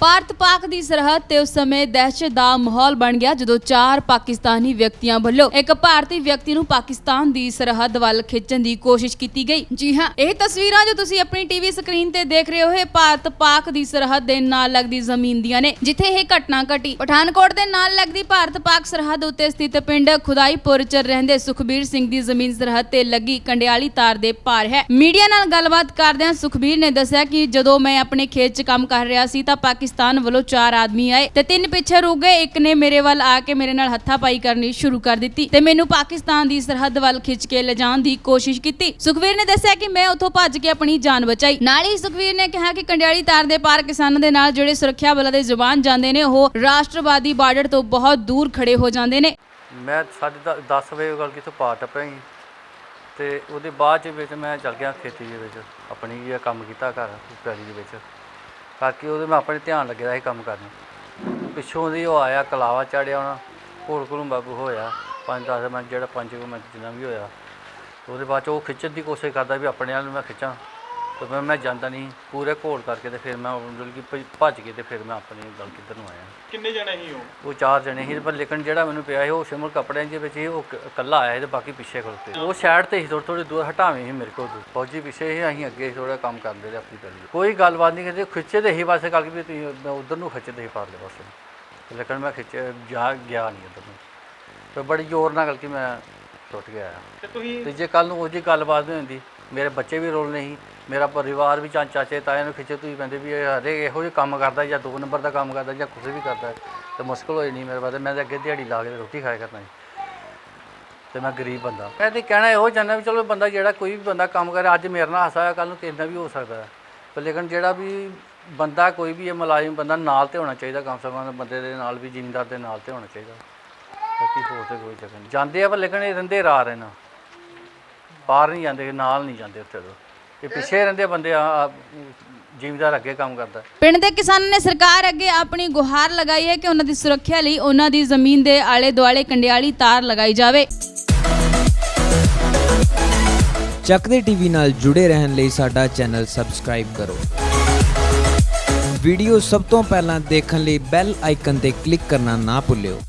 ਭਾਰਤ ਪਾਕ ਦੀ ਸਰਹੱਦ ਤੇ ਉਸ ਸਮੇਂ ਦਹਿਸ਼ਤ ਦਾ ਮਾਹੌਲ ਬਣ ਗਿਆ ਜਦੋਂ ਚਾਰ ਪਾਕਿਸਤਾਨੀ ਵਿਅਕਤੀਆਂ ਵੱਲੋਂ ਇੱਕ ਭਾਰਤੀ ਵਿਅਕਤੀ ਨੂੰ ਪਾਕਿਸਤਾਨ ਦੀ ਸਰਹੱਦ ਵੱਲ ਖਿੱਚਣ ਦੀ ਕੋਸ਼ਿਸ਼ ਕੀਤੀ ਗਈ। ਜੀ ਹਾਂ, ਇਹ ਤਸਵੀਰਾਂ ਜੋ ਤੁਸੀਂ ਆਪਣੀ ਟੀਵੀ ਸਕਰੀਨ ਤੇ ਦੇਖ ਰਹੇ ਹੋ, ਇਹ ਭਾਰਤ ਪਾਕ ਦੀ ਸਰਹੱਦ ਦੇ ਨਾਲ ਲੱਗਦੀ ਜ਼ਮੀਨ ਦੀਆਂ ਨੇ, ਜਿੱਥੇ ਇਹ ਘਟਨਾ ਘਟੀ। ਪਠਾਨਕੋਟ ਦੇ ਨਾਲ ਲੱਗਦੀ ਭਾਰਤ ਪਾਕ ਸਰਹੱਦ ਉੱਤੇ ਸਥਿਤ ਪਿੰਡ ਖੁਦਾਈਪੁਰ ਚ ਰਹਿੰਦੇ ਸੁਖਬੀਰ ਸਿੰਘ ਦੀ ਜ਼ਮੀਨ ਸਰਹੱਦ ਤੇ ਲੱਗੀ ਕੰਡਿਆਲੀ ਤਾਰ ਦੇ ਪਾਰ ਹੈ। ਮੀਡੀਆ ਨਾਲ ਗੱਲਬਾਤ ਕਰਦਿਆਂ ਸੁਖਬੀਰ ਨੇ ਦੱਸਿਆ ਕਿ ਜਦੋਂ ਮੈਂ ਆਪਣੇ ਖੇਤ 'ਚ ਕੰਮ ਕਰ ਰਿਹਾ ਸੀ ਤਾਂ ਪਾਕਿਸਤਾਨ ਵੱਲੋਂ ਚਾਰ ਆਦਮੀ ਆਏ ਤੇ ਤਿੰਨ ਪਿੱਛੇ ਰੁਕ ਗਏ। ਇੱਕ ਨੇ ਮੇਰੇ ਵੱਲ ਆ ਕੇ ਮੇਰੇ ਨਾਲ ਹੱਥਾਪਾਈ ਕਰਨੀ ਸ਼ੁਰੂ ਕਰ ਦਿੱਤੀ ਤੇ ਮੈਨੂੰ ਪਾਕਿਸਤਾਨ ਦੀ ਸਰਹੱਦ ਵੱਲ ਖਿੱਚ ਕੇ ਲਿਜਾਣ ਦੀ ਕੋਸ਼ਿਸ਼ ਕੀਤੀ। ਸੁਖਬੀਰ ਨੇ ਦੱਸਿਆ ਕਿ ਮੈਂ ਉੱਥੋਂ ਭੱਜ ਕੇ ਆਪਣੀ ਜਾਨ ਬਚਾਈ। ਨਾਲ ਹੀ ਸੁਖਬੀਰ ਨੇ ਕਿਹਾ ਕਿ ਕੰਡਿਆਲੀ ਤਾਰ ਦੇ ਪਾਰ ਕਿਸਾਨਾਂ ਦੇ ਨਾਲ ਜਿਹੜੇ ਸੁਰੱਖਿਆ ਬਲਾਂ ਦੇ ਜਵਾਨ ਜਾਂਦੇ ਨੇ, ਉਹ ਰਾਸ਼ਟਰਵਾਦੀ ਬਾਰਡਰ ਤੋਂ ਬਹੁਤ ਦੂਰ ਖੜੇ ਹੋ ਜਾਂਦੇ ਨੇ। ਮੈਂ ਸਾਢੇ 10 ਵਜੇ ਗੱਲ ਕਿਥੋਂ ਪਾ ਟੱਪਿਆ ਸੀ ਤੇ ਉਹਦੇ ਬਾਅਦ ਵਿੱਚ ਮੈਂ ਚੱਲ ਗਿਆ ਖੇਤੀ ਦੇ ਵਿੱਚ, ਆਪਣੀ ਇਹ ਕੰਮ ਕੀਤਾ ਘਰ, ਪੈਲੀ ਦੇ ਵਿੱਚ। ਕਰਕੇ ਉਹਦੇ ਮੈਂ ਆਪਣੇ ਧਿਆਨ ਲੱਗਿਆ ਸੀ ਕੰਮ ਕਰਨ ਪਿੱਛੋਂ ਦੀ ਉਹ ਆਇਆ, ਕਲਾਵਾ ਚੜਿਆ ਉਹਨਾਂ ਘੋੜ ਘੋੜੂ ਬਾਬੂ ਹੋਇਆ। 5-10 ਮਿੰਟ ਜਿਹੜਾ 5 ਮਿੰਟ ਜਿੰਨਾ ਵੀ ਹੋਇਆ। ਉਹਦੇ ਬਾਅਦ ਚ ਉਹ ਖਿੱਚਣ ਦੀ ਕੋਸ਼ਿਸ਼ ਕਰਦਾ ਵੀ ਆਪਣੇ ਵੱਲ ਨੂੰ ਮੈਂ ਖਿੱਚਾਂ। ਤੇ ਮੈਂ ਮੈਂ ਜਾਂਦਾ ਨਹੀਂ ਪੂਰੇ ਘੋੜ ਕਰਕੇ ਤੇ ਫਿਰ ਮੈਂ ਮਤਲਬ ਕਿ ਭੱਜ- ਭੱਜ ਕੇ ਤੇ ਫਿਰ ਮੈਂ ਆਪਣੀ ਗੱਲ ਕਿੱਧਰ ਨੂੰ ਆਇਆ। ਕਿੰਨੇ ਜਣੇ ਸੀ ਉਹ? ਉਹ ਚਾਰ ਜਣੇ ਸੀ ਪਰ ਲੇਕਿਨ ਜਿਹੜਾ ਮੈਨੂੰ ਪਿਆ ਸੀ ਉਹ ਸ਼ਿਮਰ ਕੱਪੜਿਆਂ ਦੇ ਵਿੱਚ ਸੀ ਉਹ ਕ- ਇਕੱਲਾ ਆਇਆ ਸੀ ਤੇ ਬਾਕੀ ਪਿੱਛੇ ਖਲੋਤੇ ਉਹ ਸਾਈਡ ਤੇ ਸੀ ਥੋੜੇ ਥੋੜੇ ਦੂਰ ਹਟਾਵੇਂ ਸੀ ਮੇਰੇ ਕੋਲ। ਫੌਜੀ ਪਿੱਛੇ ਸੀ ਅਸੀਂ ਅੱਗੇ ਥੋੜਾ ਕੰਮ ਕਰਦੇ ਰਹੇ ਆਪਣੀ ਗਲੀ। ਕੋਈ ਗੱਲਬਾਤ ਨਹੀਂ ਕਰਦੇ ਖਿੱਚੇ ਤੇ ਹੀ ਪਾਸੇ ਕਰਕੇ ਵੀ ਤੁਸੀਂ ਮੈਂ ਉਧਰ ਨੂੰ ਖਿੱਚਦੇ ਹੀ ਪਾਰਲੇ ਪਾਸੇ ਲੇਕਿਨ ਮੈਂ ਖਿੱਚੇ ਜਾ ਗਿਆ ਨਹੀਂ ਉਧਰ ਨੂੰ। ਤੇ ਬੜੀ ਜ਼ੋਰ ਨਾਲ ਗਲਤੀ ਮੈਂ ਟੁੱਟ ਗਿਆ। ਤੇ ਤੁਸੀਂ ਤੇ ਜੇ ਕੱਲ ਨੂੰ ਉਹ ਜੀ ਗੱਲਬਾਤ ਨਹੀਂ ਹੁੰਦੀ ਮੇਰੇ ਬੱਚੇ ਵੀ ਰੋਲ ਨਹੀਂ, ਮੇਰਾ ਪਰਿਵਾਰ ਵੀ ਚਾ ਚਾਚੇ ਤਾਏ ਨੂੰ ਖਿੱਚੇ ਤੁਸੀਂ ਪੈਂਦੇ ਵੀ ਇਹ ਹਰੇ ਇਹੋ ਜਿਹੇ ਕੰਮ ਕਰਦਾ ਜਾਂ ਦੋ ਨੰਬਰ ਦਾ ਕੰਮ ਕਰਦਾ ਜਾਂ ਕੁਝ ਵੀ ਕਰਦਾ, ਤੇ ਮੁਸ਼ਕਲ ਹੋਈ ਨਹੀਂ ਮੇਰੇ ਵਾਸਤੇ, ਮੈਂ ਤਾਂ ਅੱਗੇ ਦਿਹਾੜੀ ਲਾ ਕੇ ਰੋਟੀ ਖਾਇਆ ਕਰਨਾ ਸੀ। ਤੇ ਮੈਂ ਗਰੀਬ ਬੰਦਾ। ਮੈਂ ਤੇ ਕਹਿਣਾ ਇਹੋ ਚਾਹੁੰਦਾ ਵੀ ਚਲੋ ਬੰਦਾ ਜਿਹੜਾ ਕੋਈ ਵੀ ਬੰਦਾ ਕੰਮ ਕਰੇ, ਅੱਜ ਮੇਰੇ ਨਾਲ ਹਾਸਾ ਹੋਇਆ ਕੱਲ ਨੂੰ ਕਿਸੇ ਵੀ ਹੋ ਸਕਦਾ ਹੈ। ਪਰ ਲੇਕਿਨ ਜਿਹੜਾ ਵੀ ਬੰਦਾ ਕੋਈ ਵੀ ਇਹ ਮੁਲਾਜ਼ਮ ਬੰਦਾ ਨਾਲ ਤੇ ਹੋਣਾ ਚਾਹੀਦਾ, ਕਮ ਸੇ ਕਮ ਬੰਦੇ ਦੇ ਨਾਲ ਵੀ ਜ਼ਿਮੀਂਦਾਰ ਦੇ ਨਾਲ ਤੇ ਹੋਣਾ ਚਾਹੀਦਾ। ਬਾਕੀ ਹੋਰ ਤੇ ਕੋਈ ਚੱਕਰ ਨਹੀਂ। ਜਾਂਦੇ ਆ ਪਰ ਲੇਕਿਨ ਇਹ ਰਹਿੰਦੇ ਰਾਹ ਇਹਨਾਂ ਬਾਹਰ ਨਹੀਂ ਜਾਂਦੇ ਨਾਲ ਨਹੀਂ ਜਾਂਦੇ ਉੱਥੇ ਤੋਂ। ਇਹ ਪਿੱਛੇ ਰਹਿੰਦੇ ਬੰਦੇ ਆ ਜ਼ਿਮੀਂਦਾਰ ਅੱਗੇ ਕੰਮ ਕਰਦਾ। ਪਿੰਡ ਦੇ ਕਿਸਾਨਾਂ ਨੇ ਸਰਕਾਰ ਅੱਗੇ ਆਪਣੀ ਗੁਹਾਰ ਲਗਾਈ ਹੈ ਕਿ ਉਹਨਾਂ ਦੀ ਸੁਰੱਖਿਆ ਲਈ ਉਹਨਾਂ ਦੀ ਜ਼ਮੀਨ ਦੇ ਆਲੇ ਦੁਆਲੇ ਕੰਡਿਆਲੀ ਤਾਰ ਲਗਾਈ ਜਾਵੇ। ਚੱਕਦੇ ਟੀਵੀ ਨਾਲ ਜੁੜੇ ਰਹਿਣ ਲਈ ਸਾਡਾ ਚੈਨਲ ਸਬਸਕ੍ਰਾਈਬ ਕਰੋ। ਵੀਡੀਓ ਸਭ ਤੋਂ ਪਹਿਲਾਂ ਦੇਖਣ ਲਈ ਬੈਲ ਆਈਕਨ ਤੇ ਕਲਿੱਕ ਕਰਨਾ ਨਾ ਭੁੱਲਿਓ।